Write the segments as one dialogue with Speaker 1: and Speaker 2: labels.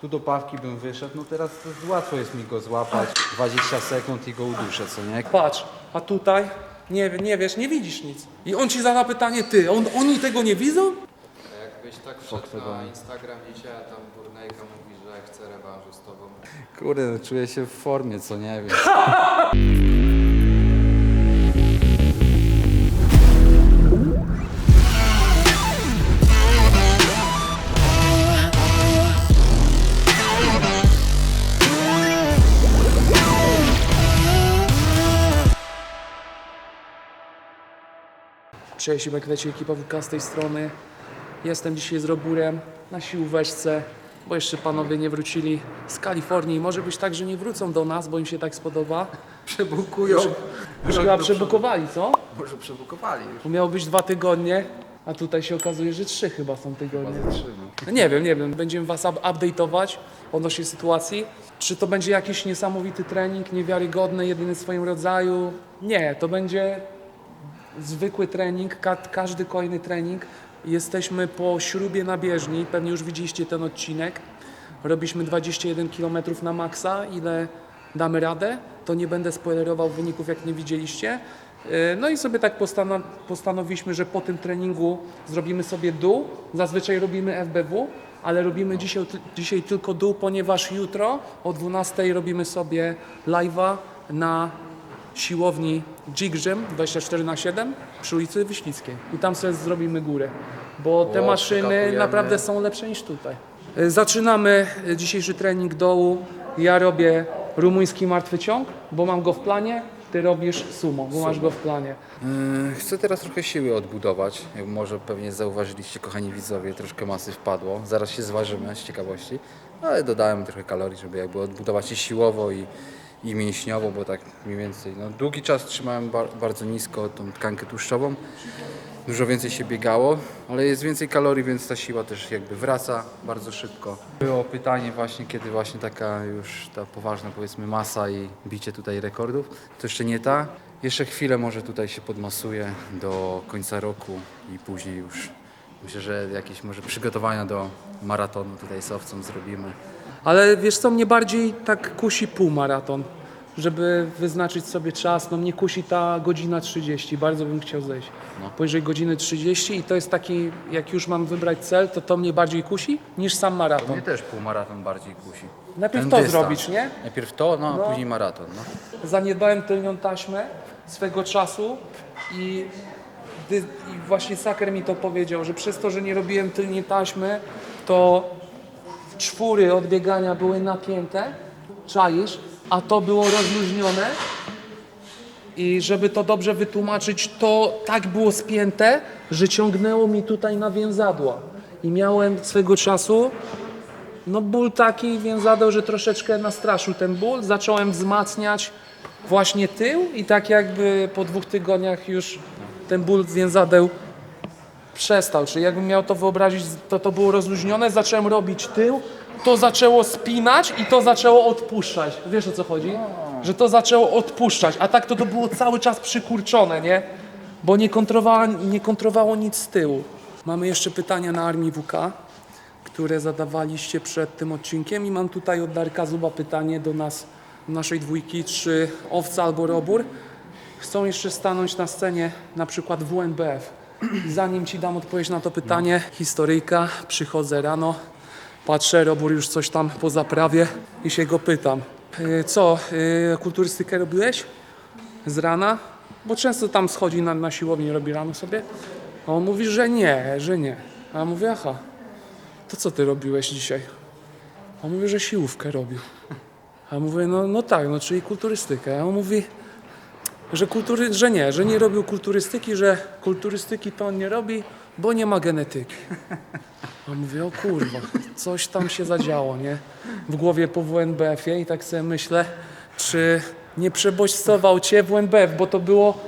Speaker 1: Tu do pawki bym wyszedł, no teraz to łatwo jest mi go złapać, 20 sekund i go uduszę, co nie?
Speaker 2: Patrz, a tutaj nie, nie wiesz, nie widzisz nic. I on ci zada pytanie, ty, on, oni tego nie widzą?
Speaker 3: Jakbyś tak wszedł na Instagram dzisiaj, a tam Burnejka mówi, że chce rewanżu z tobą.
Speaker 1: Kurde, no, czuję się w formie, co nie wiem.
Speaker 2: Cześć, Siłek leci ekipa WK z tej strony. Jestem dzisiaj z Roburem na siłóweczce, bo jeszcze panowie nie wrócili z Kalifornii. Może być tak, że nie wrócą do nas, bo im się tak spodoba.
Speaker 3: Przebukują.
Speaker 2: Już chyba przebukowali, co?
Speaker 3: Może przebukowali już.
Speaker 2: Bo miało być dwa tygodnie, a tutaj się okazuje, że trzy chyba są tygodnie. No Nie wiem, nie wiem. Będziemy was up- update'ować odnośnie sytuacji. Czy to będzie jakiś niesamowity trening, niewiarygodny, jedyny w swoim rodzaju? Nie, to będzie zwykły trening, ka każdy kolejny trening. Jesteśmy po śrubie na bieżni, pewnie już widzieliście ten odcinek. Robiliśmy 21 km na maksa, ile damy radę. To nie będę spoilerował wyników, jak nie widzieliście. Yy, No i sobie tak postanow postanowiliśmy, że po tym treningu zrobimy sobie dół. Zazwyczaj robimy FBW, ale robimy dzisiaj, dzisiaj tylko dół, ponieważ jutro o 12 robimy sobie live'a na siłowni Gym 24 na 7 przy ulicy Wyślickiej. I tam sobie zrobimy górę, bo te
Speaker 3: O,
Speaker 2: maszyny naprawdę są lepsze niż tutaj. Y, Zaczynamy y, dzisiejszy trening dołu. Ja robię rumuński martwy ciąg, bo mam go w planie. Ty robisz sumo, bo masz go w planie.
Speaker 1: Yy, Chcę teraz trochę siły odbudować. Jak może pewnie zauważyliście, kochani widzowie, troszkę masy wpadło. Zaraz się zważymy z ciekawości, ale dodałem trochę kalorii, żeby jakby odbudować się siłowo i, i mięśniowo, bo tak mniej więcej. No, długi czas trzymałem bar- bardzo nisko tą tkankę tłuszczową. Dużo więcej się biegało, ale jest więcej kalorii, więc ta siła też jakby wraca bardzo szybko. Było pytanie właśnie, kiedy właśnie taka już ta poważna powiedzmy masa i bicie tutaj rekordów. To jeszcze nie ta. Jeszcze chwilę może tutaj się podmasuje do końca roku i później już myślę, że jakieś może przygotowania do maratonu tutaj z owcą zrobimy.
Speaker 2: Ale wiesz co, mnie bardziej tak kusi półmaraton, żeby wyznaczyć sobie czas. No mnie kusi ta godzina 30, bardzo bym chciał zejść
Speaker 1: No.
Speaker 2: poniżej godziny 30 i to jest taki, jak już mam wybrać cel, to to mnie bardziej kusi niż sam maraton.
Speaker 1: Mnie też półmaraton bardziej kusi.
Speaker 2: Najpierw
Speaker 1: Ten
Speaker 2: to
Speaker 1: dystans.
Speaker 2: zrobić, nie?
Speaker 1: Najpierw to, no a
Speaker 2: No.
Speaker 1: później maraton. No.
Speaker 2: Zaniedbałem tylnią taśmę swego czasu i, i właśnie Saker mi to powiedział, że przez to, że nie robiłem tylniej taśmy, to czwóry odbiegania były napięte, czaisz, a to było rozluźnione i żeby to dobrze wytłumaczyć, to tak było spięte, że ciągnęło mi tutaj na więzadła. I miałem swego czasu no ból taki więzadeł, że troszeczkę nastraszył ten ból. Zacząłem wzmacniać właśnie tył i tak jakby po dwóch tygodniach już ten ból więzadeł przestał. Czyli jakbym miał to wyobrazić, to to było rozluźnione, zacząłem robić tył, to zaczęło spinać i to zaczęło odpuszczać. Wiesz o co chodzi? Że to zaczęło odpuszczać, a tak to to było cały czas przykurczone, nie? Bo nie kontrolowało, nie kontrolowało nic z tyłu. Mamy jeszcze pytania na Armii WK które zadawaliście przed tym odcinkiem i mam tutaj od Darka Zuba pytanie do nas, naszej dwójki, czy Owca albo Robur chcą jeszcze stanąć na scenie na przykład WNBF. Zanim Ci dam odpowiedź na to pytanie, historyjka, przychodzę rano, patrzę, Robur już coś tam po zaprawie i się go pytam. "Y, Co, y, kulturystykę robiłeś z rana? Bo często tam schodzi na, na siłownię, robi rano sobie. A on mówi, że nie, że nie. A ja mówię, aha, to co ty robiłeś dzisiaj? A on mówi, że siłówkę robił. A ja mówię, no, no tak, no czyli kulturystykę. A on mówi, że, kultury, że nie, że nie robił kulturystyki, że kulturystyki to on nie robi, bo nie ma genetyki. A mówię, o kurwa, coś tam się zadziało, nie? W głowie po WNBF-ie i tak sobie myślę, czy nie przebodźcował cię WNBF, bo to było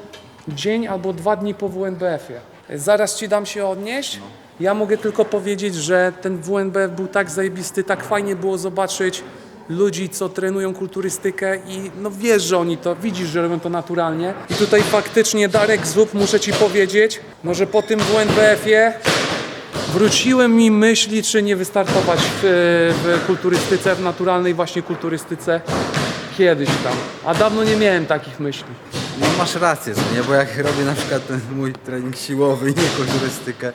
Speaker 2: dzień albo dwa dni po WNBF-ie. Zaraz ci dam się odnieść. Ja mogę tylko powiedzieć, że ten WNBF był tak zajebisty, tak fajnie było zobaczyć ludzi, co trenują kulturystykę i no wiesz, że oni to, widzisz, że robią to naturalnie. I tutaj faktycznie Darek Zub, muszę ci powiedzieć, no że po tym WNBF-ie wróciły mi myśli, czy nie wystartować w, w kulturystyce, w naturalnej właśnie kulturystyce kiedyś tam. A dawno nie miałem takich myśli.
Speaker 1: No masz rację, nie? Bo jak robię na przykład ten mój trening siłowy nie kulturystykę,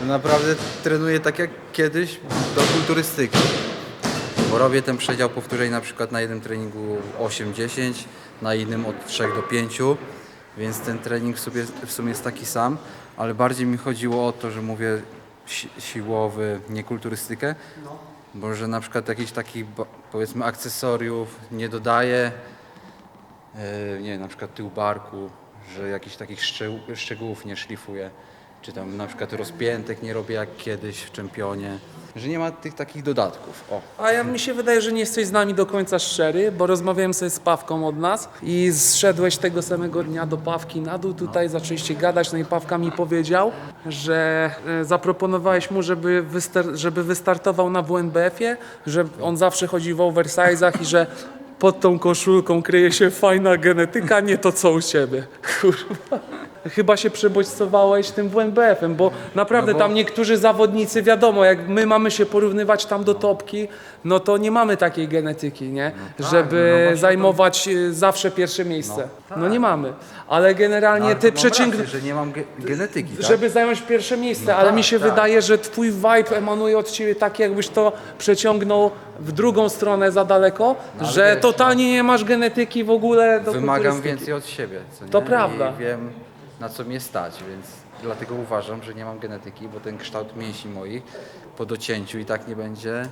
Speaker 1: to naprawdę trenuję tak jak kiedyś do kulturystyki. Bo robię ten przedział powtórzeń na przykład na jednym treningu 8-10, na innym od 3 do 5, więc ten trening w, sobie, w sumie jest taki sam, ale bardziej mi chodziło o to, że mówię si siłowy, nie kulturystykę, bo że na przykład jakichś takich powiedzmy akcesoriów nie dodaję, E, nie wiem, na przykład tył barku, że jakichś takich szczegół, szczegółów nie szlifuję, czy tam na przykład rozpiętek nie robię jak kiedyś w czempionie, że nie ma tych takich dodatków. O.
Speaker 2: A ja mi się wydaje, że nie jesteś z nami do końca szczery, bo rozmawiałem sobie z Pawką od nas i zszedłeś tego samego dnia do Pawki na dół, tutaj zaczęliście gadać, no i Pawka mi powiedział, że e, zaproponowałeś mu, żeby, wystar- żeby wystartował na WNBF-ie, że on zawsze chodzi w oversize'ach i że pod tą koszulką kryje się fajna genetyka, nie to co u ciebie. Kurwa. Chyba się przebodźcowałeś tym WNBF-em, bo naprawdę
Speaker 1: No bo-
Speaker 2: tam niektórzy zawodnicy, wiadomo, jak my mamy się porównywać tam do topki, no to nie mamy takiej genetyki, nie?
Speaker 1: tak,
Speaker 2: Żeby
Speaker 1: no
Speaker 2: zajmować y, zawsze pierwsze miejsce. No, nie mamy. Ale generalnie
Speaker 1: Ale
Speaker 2: ty
Speaker 1: to mam
Speaker 2: przeciąg...
Speaker 1: rację, że nie mam ge- genetyki, tak?
Speaker 2: Żeby zająć pierwsze miejsce,
Speaker 1: No
Speaker 2: ale
Speaker 1: tak,
Speaker 2: mi się
Speaker 1: tak.
Speaker 2: wydaje, że twój vibe emanuje od ciebie tak, jakbyś to przeciągnął w drugą stronę za daleko,
Speaker 1: ale
Speaker 2: że
Speaker 1: wiesz,
Speaker 2: totalnie nie masz genetyki w ogóle do
Speaker 1: Wymagam
Speaker 2: kulturystyki.
Speaker 1: więcej od siebie, co nie?
Speaker 2: To prawda.
Speaker 1: I wiem na co mnie stać, więc dlatego uważam, że nie mam genetyki, bo ten kształt mięśni moich po docięciu i tak nie będzie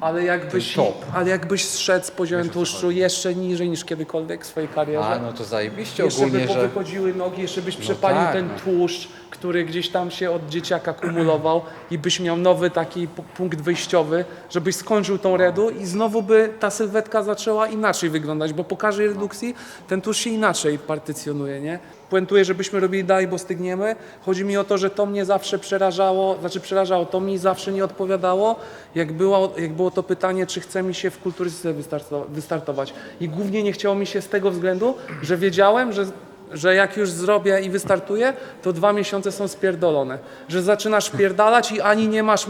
Speaker 2: Ale jakbyś,
Speaker 1: top.
Speaker 2: ale jakbyś zszedł z poziomem
Speaker 1: Wiesz, o co
Speaker 2: tłuszczu jeszcze niżej niż kiedykolwiek w swojej karierze,
Speaker 1: A, no to zajebiście
Speaker 2: jeszcze by
Speaker 1: ogólnie, że...
Speaker 2: powychodziły nogi, jeszcze byś przepalił
Speaker 1: tak,
Speaker 2: ten
Speaker 1: no.
Speaker 2: tłuszcz, który gdzieś tam się od dzieciaka kumulował i byś miał nowy taki pu- punkt wyjściowy, żebyś skończył tą redu i znowu by ta sylwetka zaczęła inaczej wyglądać, bo po każdej redukcji ten tłuszcz się inaczej partycjonuje, nie? Puentuję, żebyśmy robili dalej, bo stygniemy. Chodzi mi o to, że to mnie zawsze przerażało, znaczy przerażało, to mi zawsze nie odpowiadało, jak było, jak było to pytanie, czy chce mi się w kulturystyce wystarto- wystartować. I głównie nie chciało mi się z tego względu, że wiedziałem, że że jak już zrobię i wystartuję, to dwa miesiące są spierdolone. Że zaczynasz pierdalać i ani nie masz,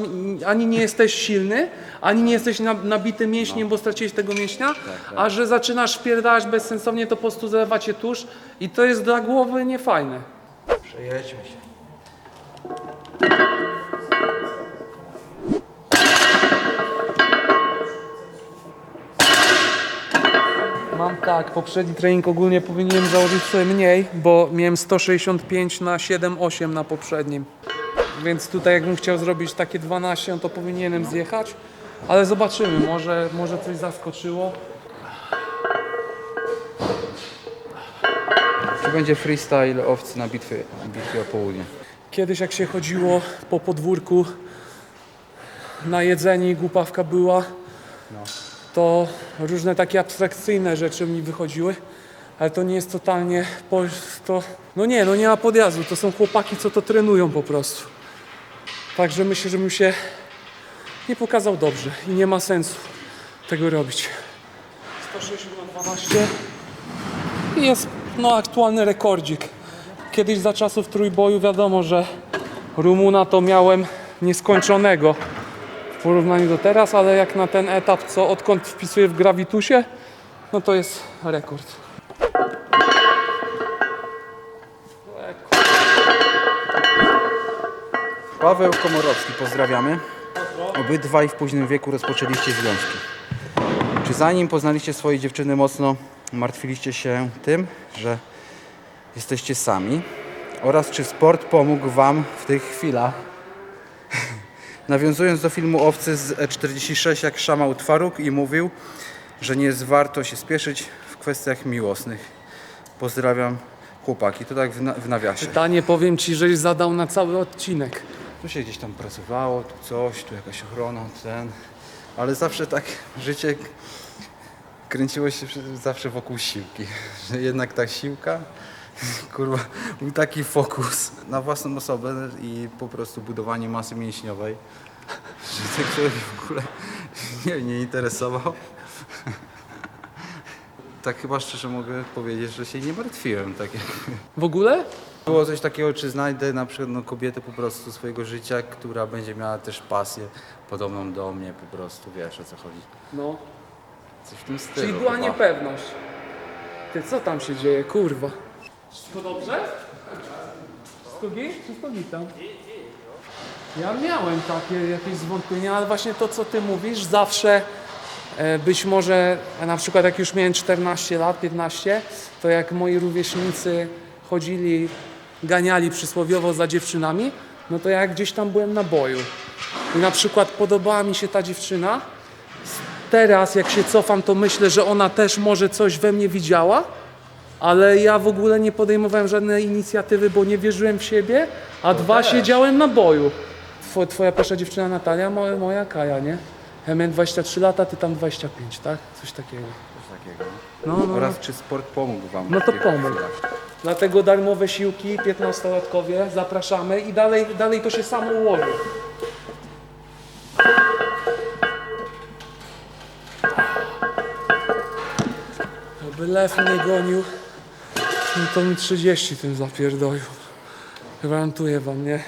Speaker 2: ani nie jesteś silny, ani nie jesteś na- nabity mięśniem, bo straciłeś tego mięśnia, a że zaczynasz pierdalać bezsensownie, to po prostu zalewa cię tusz i to jest dla głowy niefajne.
Speaker 1: Przejedźmy się.
Speaker 2: Mam tak, poprzedni trening ogólnie powinienem założyć sobie mniej, bo miałem 165 na 7,8 na poprzednim. Więc tutaj jakbym chciał zrobić takie 12, to powinienem zjechać. Ale zobaczymy, może, może coś zaskoczyło.
Speaker 1: Czy będzie freestyle owcy na bitwie, bitwie o południe?
Speaker 2: Kiedyś jak się chodziło po podwórku na jedzenie głupawka była, to różne takie abstrakcyjne rzeczy mi wychodziły, ale to nie jest totalnie, to, no nie, no nie ma podjazdu, to są chłopaki, co to trenują po prostu. Także myślę, że bym się nie pokazał dobrze i nie ma sensu tego robić. 160 na 12 i jest no, aktualny rekordzik. Kiedyś za czasów trójboju wiadomo, że Rumuna to miałem nieskończonego w porównaniu do teraz, ale jak na ten etap, co odkąd wpisuję w Gravitusie, no to jest rekord.
Speaker 1: Paweł Komorowski, pozdrawiamy. Obydwaj w późnym wieku rozpoczęliście związki. Czy zanim poznaliście swoje dziewczyny mocno, martwiliście się tym, że jesteście sami? Oraz czy sport pomógł Wam w tych chwilach? Nawiązując do filmu Owcy z E46, jak szamał Twaruk i mówił, że nie jest warto się spieszyć w kwestiach miłosnych. Pozdrawiam chłopaki, to tak w, na, w nawiasie.
Speaker 2: Pytanie powiem Ci, żeś zadał na cały odcinek.
Speaker 1: Tu się gdzieś tam pracowało, tu coś, tu jakaś ochrona, ten. Ale zawsze tak życie kręciło się zawsze wokół siłki. Że jednak ta siłka, kurwa, był taki fokus na własną osobę i po prostu budowanie masy mięśniowej, że ten człowiek w ogóle nie, nie interesował. tak chyba szczerze mogę powiedzieć, że się nie martwiłem. Tak.
Speaker 2: W ogóle?
Speaker 1: Było coś takiego, czy znajdę na przykład no, kobietę po prostu swojego życia, która będzie miała też pasję podobną do mnie po prostu, wiesz o co chodzi.
Speaker 2: No.
Speaker 1: Coś w tym stylu
Speaker 2: Czyli była
Speaker 1: chyba.
Speaker 2: niepewność. Ty, co tam się dzieje, kurwa? Wszystko dobrze? Wszystko git? Wszystko tam. Ja miałem takie jakieś zwątpienia, ale właśnie to, co ty mówisz, zawsze e, być może, a na przykład jak już miałem 14 lat, 15, to jak moi rówieśnicy chodzili, ganiali przysłowiowo za dziewczynami, no to ja gdzieś tam byłem na boju. I na przykład podobała mi się ta dziewczyna, teraz jak się cofam, to myślę, że ona też może coś we mnie widziała, ale ja w ogóle nie podejmowałem żadnej inicjatywy, bo nie wierzyłem w siebie, a dwa siedziałem na boju. Two, twoja pierwsza dziewczyna Natalia, moja, moja Kaja, nie? Ja miałem 23 lata, ty tam 25, tak? Coś takiego.
Speaker 1: Coś takiego.
Speaker 2: No, no.
Speaker 1: Oraz czy sport pomógł wam?
Speaker 2: No to pomógł.
Speaker 1: chwilach?
Speaker 2: Dlatego darmowe siłki, 15-latkowie, zapraszamy i dalej, dalej to się samo ułoży. Aby lew mnie gonił, no to mi 30 tym zapierdolił. Gwarantuję wam, nie?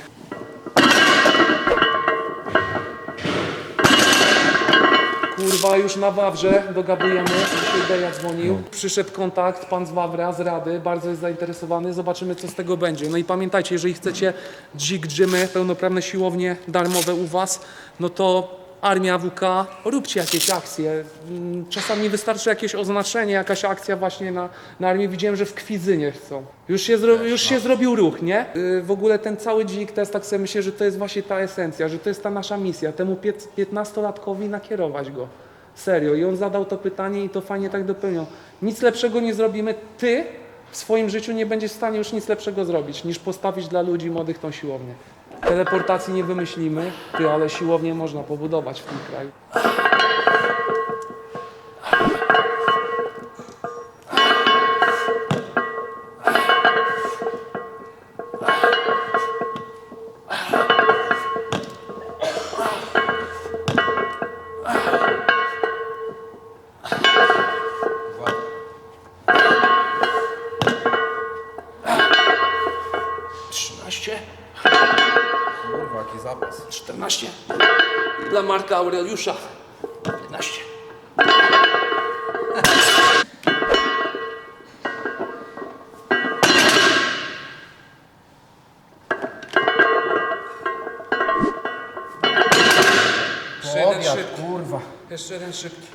Speaker 2: Kurwa, już na Wawrze dogadujemy, dzisiaj Deja dzwonił. Przyszedł kontakt, pan z Wawra, z Rady, bardzo jest zainteresowany, zobaczymy co z tego będzie. No i pamiętajcie, jeżeli chcecie dzik gymy, pełnoprawne siłownie darmowe u was, no to Armia WK, róbcie jakieś akcje. Mm, Czasami wystarczy jakieś oznaczenie, jakaś akcja właśnie na, na armii. Widziałem, że w Kwizynie chcą. Już się, zro, już się zrobił ruch, nie? Yy, w ogóle ten cały dzik test, tak sobie myślę, że to jest właśnie ta esencja, że to jest ta nasza misja. Temu pięt- 15-latkowi nakierować go. Serio. I on zadał to pytanie i to fajnie tak dopełniał. Nic lepszego nie zrobimy. Ty w swoim życiu nie będziesz w stanie już nic lepszego zrobić, niż postawić dla ludzi młodych tą siłownię. Teleportacji nie wymyślimy, ty, ale siłownię można pobudować w tym kraju. Aureliusza 15. Jeszcze jeden szybki.
Speaker 1: kurwa.
Speaker 2: Jeszcze jeden szybki.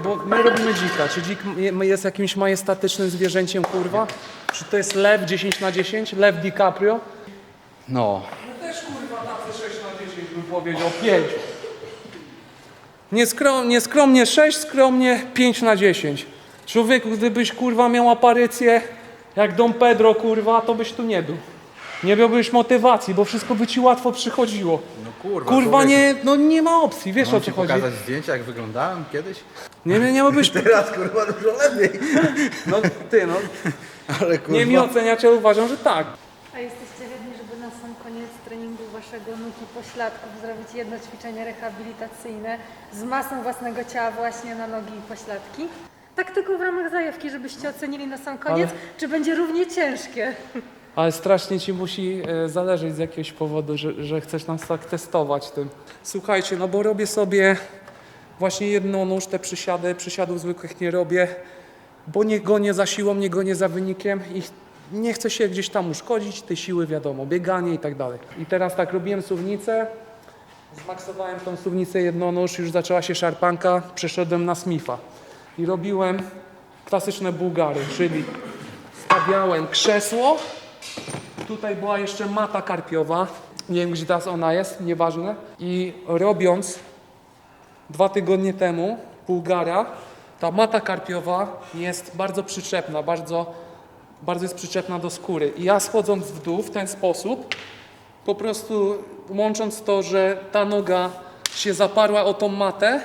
Speaker 2: Bo my robimy dzika. Czy dzik je- jest jakimś majestatycznym zwierzęciem, kurwa? Czy to jest lew 10 na 10? Lew DiCaprio?
Speaker 1: No,
Speaker 2: No też kurwa tacy 6 na 10 bym powiedział, 5. Nieskrom, nieskromnie 6, skromnie 5 na 10. Człowieku, gdybyś kurwa miał aparycję jak Dom Pedro kurwa, to byś tu nie był. Nie miałbyś motywacji, bo wszystko by ci łatwo przychodziło.
Speaker 1: no kurwa.
Speaker 2: Kurwa nie, no nie ma opcji, wiesz
Speaker 1: Mam
Speaker 2: o co
Speaker 1: ci
Speaker 2: chodzi.
Speaker 1: pokazać zdjęcia, jak wyglądałem kiedyś?
Speaker 2: Nie, nie, nie miałbyś,
Speaker 1: Teraz kurwa dużo lepiej.
Speaker 2: no ty no,
Speaker 1: Ale kurwa.
Speaker 2: nie mi oceniać, ale uważam, że tak.
Speaker 4: A na sam koniec treningu waszego nuki pośladków zrobić jedno ćwiczenie rehabilitacyjne z masą własnego ciała właśnie na nogi i pośladki? Tak tylko w ramach zajawki, żebyście ocenili na sam koniec, czy będzie równie ciężkie.
Speaker 2: Ale strasznie ci musi e, zależeć z jakiegoś powodu, że, że chcesz nas tak testować tym. Słuchajcie, no bo robię sobie właśnie jedną nóż, te przysiady, przysiadów zwykłych nie robię, bo nie gonię za siłą, nie gonię za wynikiem i nie chcę się gdzieś tam uszkodzić, te siły wiadomo, bieganie i tak dalej. I teraz tak, robiłem suwnicę, zmaksowałem tą suwnicę jednonóż, już zaczęła się szarpanka, przeszedłem na Smitha i robiłem klasyczne bułgary, czyli stawiałem krzesło, Tutaj była jeszcze mata karpiowa. Nie wiem, gdzie teraz ona jest, nieważne. I robiąc dwa tygodnie temu Bułgara, ta mata karpiowa jest bardzo przyczepna, bardzo, bardzo jest przyczepna do skóry. I ja schodząc w dół w ten sposób, po prostu łącząc to, że ta noga się zaparła o tą matę,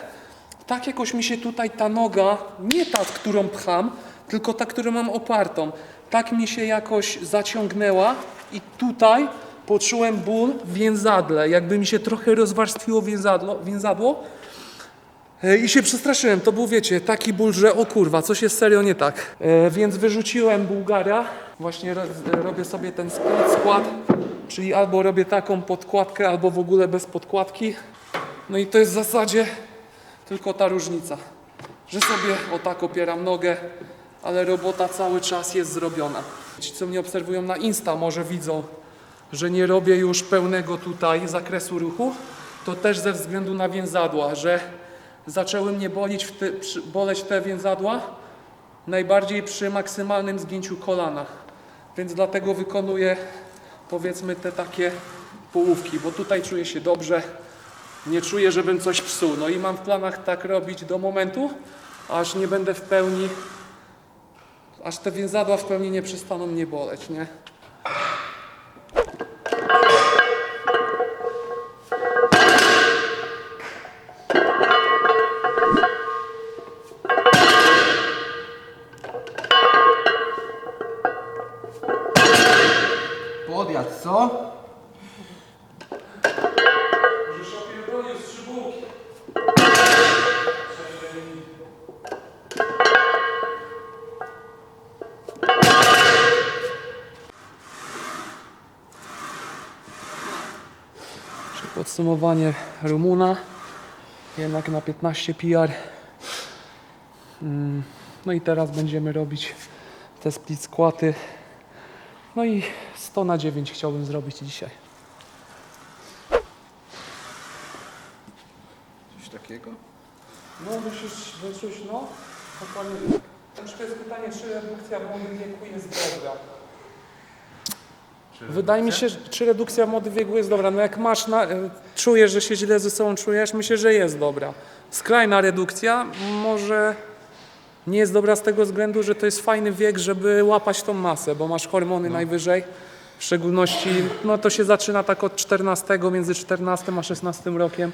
Speaker 2: tak jakoś mi się tutaj ta noga, nie ta, którą pcham, tylko ta, którą mam opartą, tak mi się jakoś zaciągnęła i tutaj poczułem ból w więzadle, jakby mi się trochę rozwarstwiło więzadło, więzadło I się przestraszyłem, to był, wiecie, taki ból, że o kurwa, coś jest serio nie tak. E, więc wyrzuciłem Bułgaria, właśnie ro, robię sobie ten split skład, czyli albo robię taką podkładkę, albo w ogóle bez podkładki. No i to jest w zasadzie tylko ta różnica, że sobie o tak opieram nogę, ale robota cały czas jest zrobiona. Ci, co mnie obserwują na Insta, może widzą, że nie robię już pełnego tutaj zakresu ruchu, to też ze względu na więzadła, że zaczęły mnie bolić te, boleć te więzadła najbardziej przy maksymalnym zgięciu kolana. Więc dlatego wykonuję powiedzmy te takie połówki, bo tutaj czuję się dobrze, nie czuję, żebym coś psuł. No i mam w planach tak robić do momentu, aż nie będę w pełni, aż te więzadła w pełni nie przestaną mnie boleć, nie? Podsumowanie Rumuna, jednak na 15 PR. Mm, No i teraz będziemy robić te split skłaty. No i 100 na 9 chciałbym zrobić dzisiaj.
Speaker 1: Coś takiego?
Speaker 2: No musisz wyczuć, no. Dokładnie. To jest pytanie, czy redukcja w młodym wieku jest dobra. Wydaje mi się, czy redukcja w młodym wieku jest dobra. No jak masz, na, e, czujesz, że się źle ze sobą czujesz, myślę, że jest dobra. Skrajna redukcja może nie jest dobra z tego względu, że to jest fajny wiek, żeby łapać tą masę, bo masz hormony najwyżej. W szczególności, no to się zaczyna tak od 14, między 14 a 16 rokiem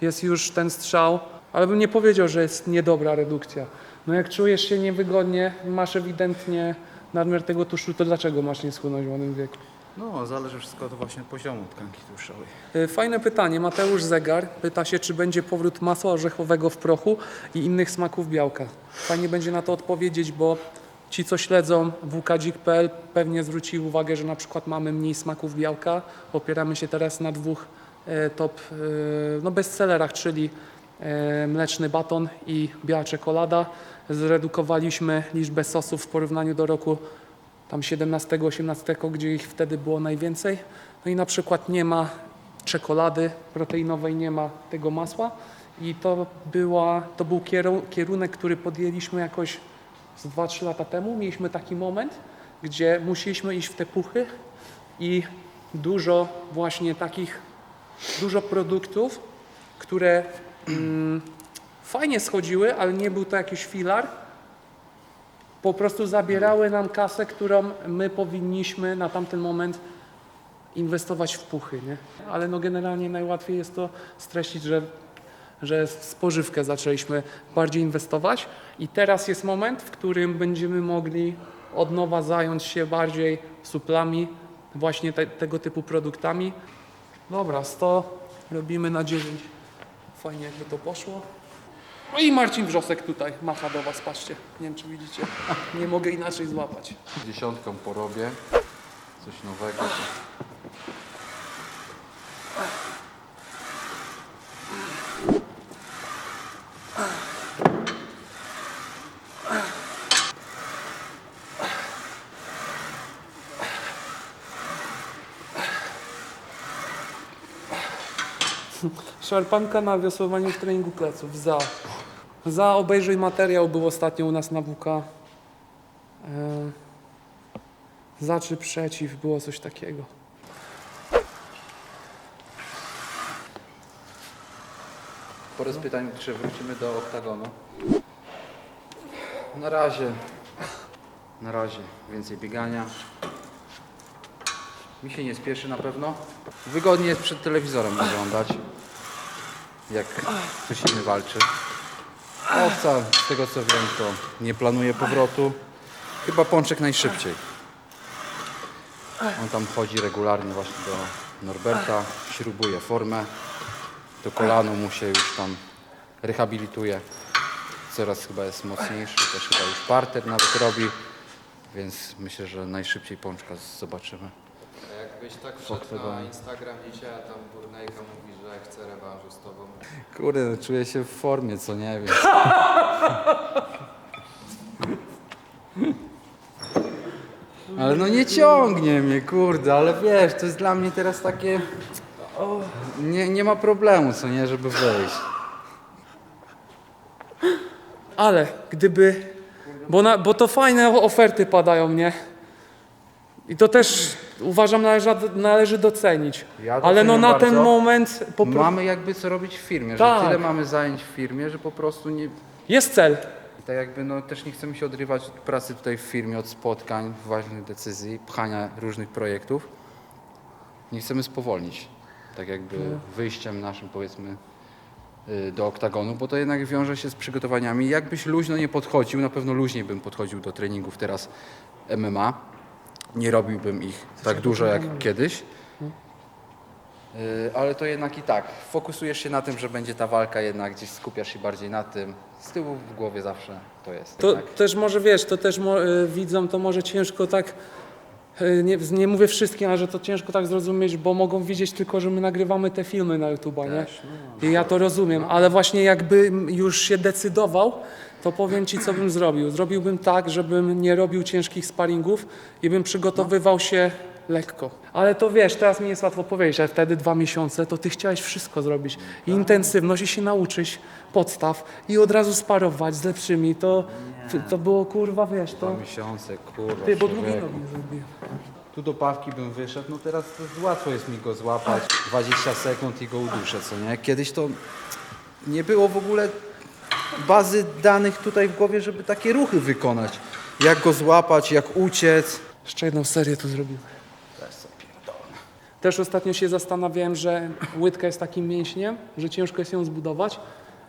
Speaker 2: jest już ten strzał, ale bym nie powiedział, że jest niedobra redukcja. No jak czujesz się niewygodnie, masz ewidentnie nadmiar tego tłuszczu, to dlaczego masz nie schudnąć w młodym wieku?
Speaker 1: No, zależy wszystko od właśnie poziomu tkanki tłuszczowej.
Speaker 2: Y, Fajne pytanie. Mateusz Zegar pyta się, czy będzie powrót masła orzechowego w prochu i innych smaków białka. Fajnie będzie na to odpowiedzieć, bo ci, co śledzą wkadzik.pl pewnie zwrócili uwagę, że na przykład mamy mniej smaków białka. Opieramy się teraz na dwóch e, top e, no bestsellerach, czyli e, mleczny baton i biała czekolada. Zredukowaliśmy liczbę sosów w porównaniu do roku tam 17-18, gdzie ich wtedy było najwięcej. No i na przykład nie ma czekolady proteinowej, nie ma tego masła. I to, była, to był kieru- kierunek, który podjęliśmy jakoś z 2-3 lata temu. Mieliśmy taki moment, gdzie musieliśmy iść w te puchy i dużo właśnie takich, dużo produktów, które mm, fajnie schodziły, ale nie był to jakiś filar, po prostu zabierały nam kasę, którą my powinniśmy na tamten moment inwestować w puchy, nie? Ale no generalnie najłatwiej jest to streścić, że, że w spożywkę zaczęliśmy bardziej inwestować i teraz jest moment, w którym będziemy mogli od nowa zająć się bardziej suplami, właśnie te, tego typu produktami. Dobra, 100 robimy na 9. Fajnie jakby to poszło. No i Marcin Wrzosek tutaj macha do Was, patrzcie. Nie wiem czy widzicie. Nie mogę inaczej złapać.
Speaker 1: Dziesiątką porobię. Coś nowego.
Speaker 2: Szarpanka na wiosłowanie w treningu pleców. Za. Za obejrzyj materiał był ostatnio u nas na WK. E, za czy przeciw było coś takiego.
Speaker 1: Pora z pytań, czy wrócimy do oktagonu. Na razie. Na razie. Więcej biegania. Mi się nie spieszy na pewno. Wygodnie jest przed telewizorem oglądać. Jak ktoś inny walczy. Owca, z tego co wiem, to nie planuje powrotu. Chyba Pączek najszybciej. On tam chodzi regularnie właśnie do Norberta, śrubuje formę. To kolano mu się już tam rehabilituje. Coraz chyba jest mocniejszy, też chyba już parter nawet robi, więc myślę, że najszybciej pączka zobaczymy.
Speaker 3: Jakbyś tak wszedł na Instagram dzisiaj, a tam Burnejka mówi, że chce rewanżu z tobą.
Speaker 1: Kurde, no czuję się w formie, co nie wiem. Ale no nie ciągnie mnie, kurde, ale wiesz, to jest dla mnie teraz takie... Nie, nie ma problemu, co nie, żeby wyjść.
Speaker 2: Ale gdyby, bo, na, bo to fajne oferty padają, nie? I to też uważam należy, należy docenić.
Speaker 1: Ja
Speaker 2: Ale no na ten
Speaker 1: bardzo.
Speaker 2: moment po pro...
Speaker 1: Mamy jakby co robić w firmie,
Speaker 2: Tak.
Speaker 1: że tyle mamy zajęć w firmie, że po prostu nie...
Speaker 2: jest cel.
Speaker 1: I tak jakby no też nie chcemy się odrywać od pracy tutaj w firmie, od spotkań, ważnych decyzji, pchania różnych projektów. Nie chcemy spowolnić, tak jakby wyjściem naszym powiedzmy y, do oktagonu, bo to jednak wiąże się z przygotowaniami. Jakbyś luźno nie podchodził, na pewno luźniej bym podchodził do treningów teraz MMA. Nie robiłbym ich tak dużo jak kiedyś. Y, Ale to jednak i tak, fokusujesz się na tym, że będzie ta walka jednak, gdzieś skupiasz się bardziej na tym. Z tyłu w głowie zawsze to jest.
Speaker 2: To
Speaker 1: jednak.
Speaker 2: też może wiesz, to też mo, y, widzom to może ciężko tak, y, nie, nie mówię wszystkim, ale że to ciężko tak zrozumieć, bo mogą widzieć tylko, że my nagrywamy te filmy na YouTube'a, nie? I ja to rozumiem, ale właśnie jakbym już się decydował, to powiem Ci, co bym zrobił. Zrobiłbym tak, żebym nie robił ciężkich sparingów i bym przygotowywał się lekko. Ale to wiesz, teraz mi jest łatwo powiedzieć, ale wtedy dwa miesiące, to Ty chciałeś wszystko zrobić. I intensywność i się nauczyć podstaw i od razu sparować z lepszymi, to, to było kurwa, wiesz, to...
Speaker 1: Dwa miesiące, kurwa.
Speaker 2: Ty, bo drugi
Speaker 1: człowieku.
Speaker 2: nogi nie zrobiłem.
Speaker 1: Tu do pawki bym wyszedł, no teraz to łatwo jest mi go złapać. 20 sekund i go uduszę, co nie? Kiedyś to nie było w ogóle bazy danych tutaj w głowie, żeby takie ruchy wykonać. Jak go złapać, jak uciec.
Speaker 2: Jeszcze jedną serię tu zrobiłem. Też ostatnio się zastanawiałem, że łydka jest takim mięśniem, że ciężko jest ją zbudować,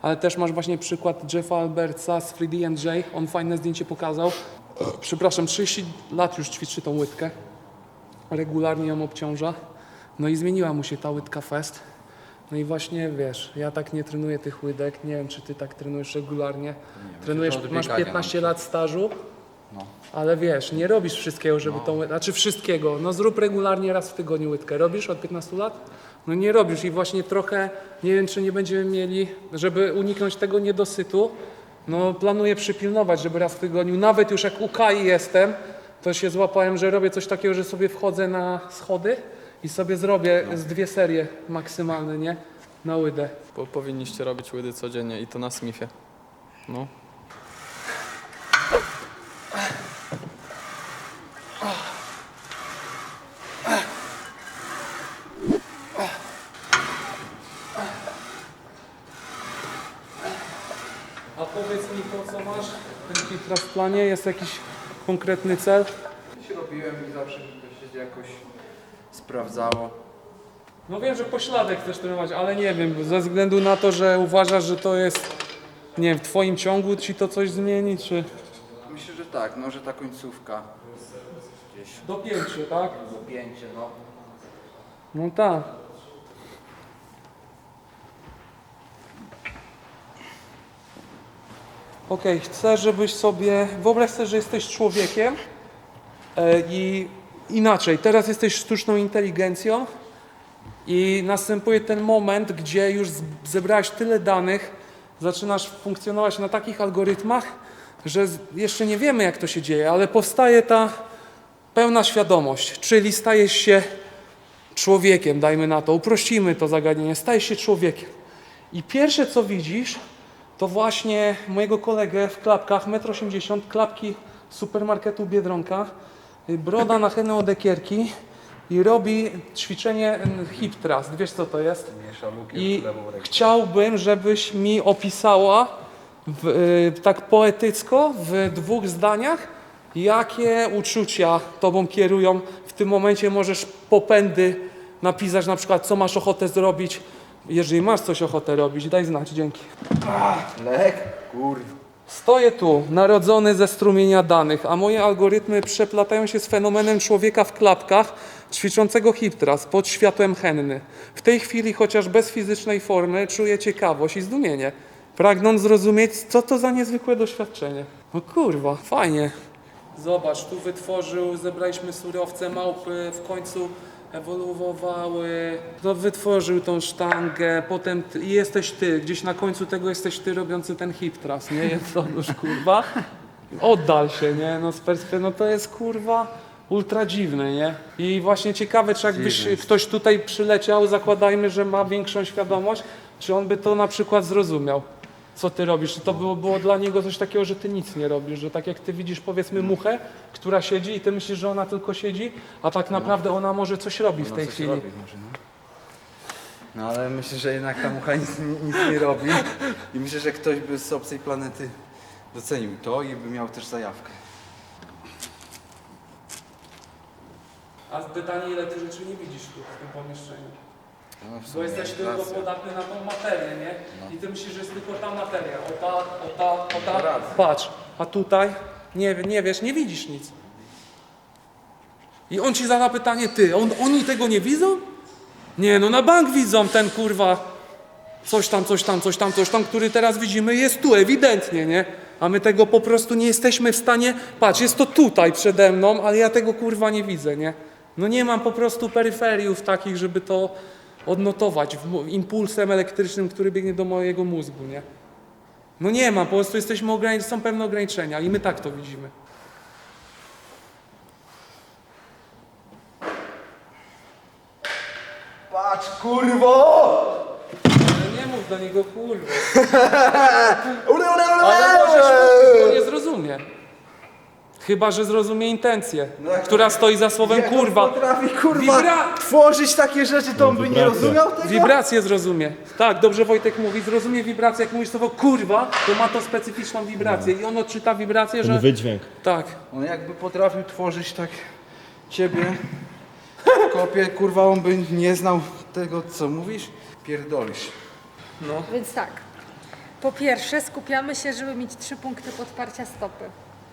Speaker 2: ale też masz właśnie przykład Jeffa Albertsa z 3D On fajne zdjęcie pokazał. Przepraszam, 30 lat już ćwiczy tą łydkę. Regularnie ją obciąża. No i zmieniła mu się ta łydka fest. No i właśnie wiesz, ja tak nie trenuję tych łydek. Nie wiem, czy ty tak trenujesz regularnie. Trenujesz,
Speaker 1: to od
Speaker 2: masz
Speaker 1: biegania
Speaker 2: 15
Speaker 1: nam
Speaker 2: lat stażu.
Speaker 1: No.
Speaker 2: Ale wiesz, nie robisz wszystkiego, żeby tą łydkę, znaczy wszystkiego. No zrób regularnie raz w tygodniu łydkę. Robisz od 15 lat? No nie robisz i właśnie trochę, nie wiem czy nie będziemy mieli, żeby uniknąć tego niedosytu, no planuję przypilnować, żeby raz w tygodniu, nawet już jak u Kai jestem, to się złapałem, że robię coś takiego, że sobie wchodzę na schody i sobie zrobię z dwie serie maksymalne, nie? Na łydę.
Speaker 5: Bo powinniście robić łydy codziennie i to na Smithie. No.
Speaker 2: A powiedz mi to, co masz taki teraz w planie, jest jakiś konkretny cel?
Speaker 1: Kiedyś robiłem i zawsze mi to się jakoś sprawdzało.
Speaker 2: No wiem, że pośladek chcesz trenować, ale nie wiem, ze względu na to, że uważasz, że to jest, nie wiem, w twoim ciągu ci to coś zmieni, czy
Speaker 1: Myślę, że tak, no, że ta końcówka,
Speaker 2: dopięcie, tak?
Speaker 1: zapięcie, no.
Speaker 2: No tak. Okej, chcę, żebyś sobie, wyobraź sobie, że jesteś człowiekiem e, i inaczej, teraz jesteś sztuczną inteligencją i następuje ten moment, gdzie już zebrałeś tyle danych, zaczynasz funkcjonować na takich algorytmach, że jeszcze nie wiemy, jak to się dzieje, ale powstaje ta pełna świadomość, czyli stajesz się człowiekiem, dajmy na to, uprościmy to zagadnienie, stajesz się człowiekiem. I pierwsze co widzisz, to właśnie mojego kolegę w klapkach, 1,80 m, klapki supermarketu Biedronka, broda na od ekierki i robi ćwiczenie mm, hip thrust. Wiesz co to jest? I chciałbym, żebyś mi opisała w, y, tak poetycko, w dwóch zdaniach, jakie uczucia tobą kierują. W tym momencie możesz popędy napisać na przykład, co masz ochotę zrobić. Jeżeli masz coś ochotę robić, daj znać, dzięki.
Speaker 1: Lek, kurwa.
Speaker 2: Stoję tu, narodzony ze strumienia danych, a moje algorytmy przeplatają się z fenomenem człowieka w klapkach, ćwiczącego hip thrust pod światłem henny. W tej chwili, chociaż bez fizycznej formy, czuję ciekawość i zdumienie. pragnąc zrozumieć, co to za niezwykłe doświadczenie. No kurwa, fajnie. Zobacz, tu wytworzył, zebraliśmy surowce, małpy w końcu ewoluowały. No, wytworzył tą sztangę, potem ty, i jesteś ty, gdzieś na końcu tego jesteś ty robiący ten hip thrust, nie? Jest to już kurwa. Oddal się, nie? No z perspektywy, no to jest kurwa ultra dziwne, nie? I właśnie ciekawe, czy jakbyś
Speaker 1: Dziwne.
Speaker 2: ktoś tutaj przyleciał, zakładajmy, że ma większą świadomość, czy on by to na przykład zrozumiał, co ty robisz. Czy to było, było dla niego coś takiego, że ty nic nie robisz, że tak jak ty widzisz powiedzmy muchę, która siedzi i ty myślisz, że ona tylko siedzi, a tak naprawdę ona może coś robi w tej
Speaker 1: coś
Speaker 2: chwili.
Speaker 1: może, no. no ale myślę, że jednak ta mucha nic, nic nie robi i myślę, że ktoś by z obcej planety docenił to i by miał też zajawkę.
Speaker 2: A pytanie, ile ty rzeczy nie widzisz tu w tym pomieszczeniu?
Speaker 1: No, w
Speaker 2: Bo
Speaker 1: sumie
Speaker 2: jesteś tylko
Speaker 1: racja.
Speaker 2: podatny na tą materię, nie?
Speaker 1: No.
Speaker 2: I ty myślisz, że jest tylko ta materia. O ta, o ta, o ta.
Speaker 1: Racja.
Speaker 2: Patrz, a tutaj nie, nie wiesz, nie widzisz nic. I on ci zada pytanie, ty, on, oni tego nie widzą? Nie, no na bank widzą ten kurwa coś tam, coś tam, coś tam, coś tam, który teraz widzimy jest tu, ewidentnie, nie? A my tego po prostu nie jesteśmy w stanie, patrz, jest to tutaj przede mną, ale ja tego kurwa nie widzę, nie? No nie mam po prostu peryferiów takich, żeby to odnotować impulsem elektrycznym, który biegnie do mojego mózgu, nie? No nie mam, po prostu jesteśmy ograniczeni, są pewne ograniczenia i my tak to widzimy.
Speaker 6: Patrz, kurwo!
Speaker 2: Ale nie mów do niego kurwa. Ale możesz mówić, bo nie zrozumie. Chyba, że zrozumie intencję, która stoi za słowem
Speaker 6: Jak on
Speaker 2: kurwa.
Speaker 6: potrafi, kurwa,
Speaker 2: Wibra-
Speaker 6: tworzyć takie rzeczy, to on by nie rozumiał tego?
Speaker 2: Wibrację zrozumie. Tak, dobrze Wojtek mówi, zrozumie wibrację, jak mówisz słowo kurwa, to ma to specyficzną wibrację i on odczyta wibrację, że...
Speaker 7: Ten wydźwięk.
Speaker 2: Tak.
Speaker 1: On jakby potrafił tworzyć tak ciebie, kopie, kurwa, on by nie znał tego, co mówisz, pierdolisz.
Speaker 4: Więc tak. Po pierwsze skupiamy się, żeby mieć trzy punkty podparcia stopy.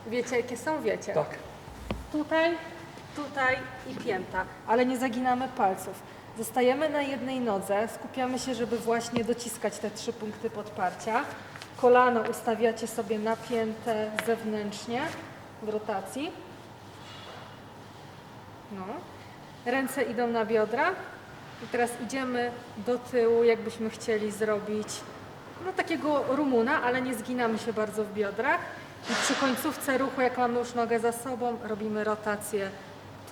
Speaker 4: Wiecie jakie są? Wiecie.
Speaker 2: Tak.
Speaker 4: Tutaj, tutaj i pięta, ale nie zaginamy palców. Zostajemy na jednej nodze, skupiamy się, żeby właśnie dociskać te trzy punkty podparcia. Kolano ustawiacie sobie napięte zewnętrznie w rotacji. No. Ręce idą na biodra. I teraz idziemy do tyłu, jakbyśmy chcieli zrobić no, takiego rumuna, ale nie zginamy się bardzo w biodrach. I przy końcówce ruchu, jak mamy już nogę za sobą, robimy rotację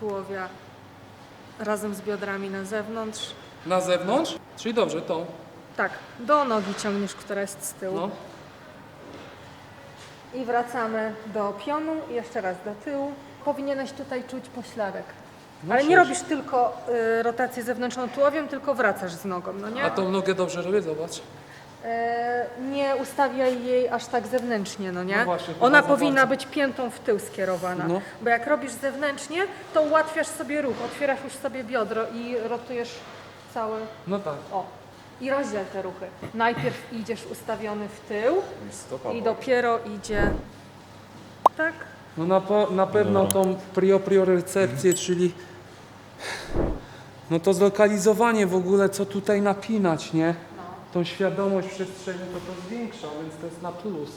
Speaker 4: tułowia razem z biodrami na zewnątrz.
Speaker 2: Na zewnątrz? Czyli dobrze, tą.
Speaker 4: Tak, do nogi ciągniesz, która jest z tyłu.
Speaker 2: No.
Speaker 4: I wracamy do pionu i jeszcze raz do tyłu. Powinieneś tutaj czuć pośladek. Ale nie robisz tylko y, rotację zewnętrzną tułowiem, tylko wracasz z nogą, no nie?
Speaker 2: A tą nogę dobrze robię, zobacz.
Speaker 4: E, nie ustawiaj jej aż tak zewnętrznie, no nie?
Speaker 2: No właśnie, chyba
Speaker 4: Ona
Speaker 2: za
Speaker 4: powinna
Speaker 2: bardzo.
Speaker 4: być piętą w tył skierowana.
Speaker 2: No.
Speaker 4: Bo jak robisz zewnętrznie, to ułatwiasz sobie ruch, otwierasz już sobie biodro i rotujesz cały.
Speaker 2: No tak.
Speaker 4: O. I rozdziel te ruchy. Najpierw idziesz ustawiony w tył i dopiero idzie. Tak?
Speaker 2: No na, po, na pewno tą priopriorecepcję, czyli no to zlokalizowanie w ogóle, co tutaj napinać, nie? Tą świadomość przestrzeni to to zwiększa, więc to jest na plus.